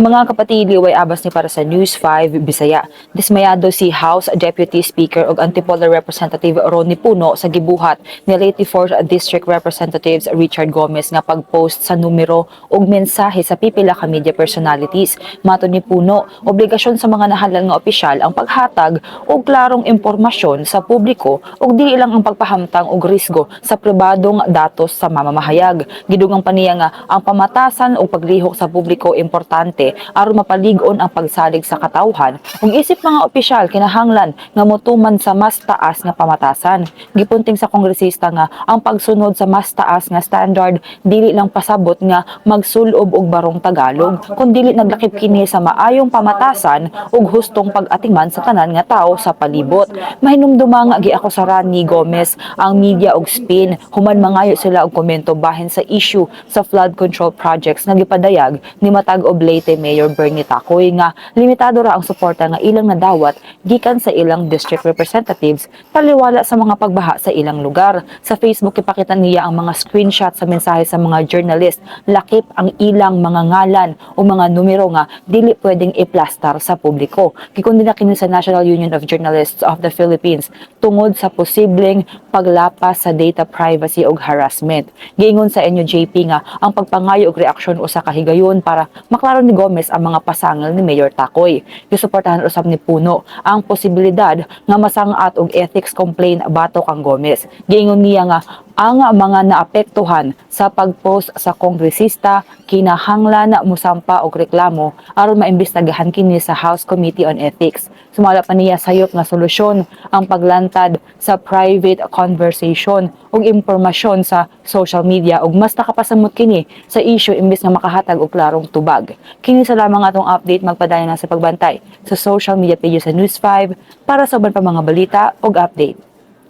Mga kapatid, liway abas ni para sa News 5 Bisaya. Dismayado si House Deputy Speaker ug Antipolo Representative Ronnie Puno sa gibuhat ni late 4th District Representatives Richard Gomez nga pag-post sa numero ug mensahe sa pipila ka media personalities. Mato ni Puno, obligasyon sa mga nahalal nga opisyal ang paghatag og klarong impormasyon sa publiko ug dili lang ang pagpahamtang og risgo sa pribadong datos sa mamamahayag. Gidugang paniya nga ang pamatasan o paglihok sa publiko importante aron mapalig-on ang pagsalig sa katawhan ug isip mga opisyal kinahanglan nga motuman sa mas taas nga pamatasan. Gipunting sa kongresista nga ang pagsunod sa mas taas nga standard dili lang pasabot nga magsulob og barong Tagalog kun dili naglakip kini sa maayong pamatasan ug hustong pag-atiman sa tanan nga tawo sa palibot. Mahinumdumang giakusaran ni Gomez ang media og spin human mangayo sila og komento bahin sa issue sa flood control projects nga gipadayag ni matag Oblate Mayor Bernie Tacoy nga limitado ra ang suporta nga ilang nadawat gikan sa ilang district representatives taliwala sa mga pagbaha sa ilang lugar. Sa Facebook ipakita niya ang mga screenshot sa mensahe sa mga journalist lakip ang ilang mga ngalan o mga numero nga dili pwedeng iplastar sa publiko. Gikundina kini sa National Union of Journalists of the Philippines tungod sa posibleng paglapas sa data privacy ug harassment. Giingon sa inyo JP nga ang pagpangayo og reaksyon usa ka higayon para maklaro ni Gomez ang mga pasangil ni Mayor Takoy. Gisuportahan usab ni Puno ang posibilidad nga masangat og ethics complaint batok ang Gomez. Giingon niya nga ang mga naapektuhan sa pagpost sa kongresista kinahanglan musampa og reklamo aron maimbestagahan kini sa House Committee on Ethics. Sumala pa niya sayop nga solusyon ang paglantad sa private conversation ug impormasyon sa social media ug mas nakapasamot kini sa issue imbes nga makahatag og klarong tubag. Kini sa lamang atong update magpadayon na sa pagbantay sa social media page sa News 5 para sa uban pa mga balita ug update.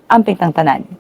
Amping tang tanan.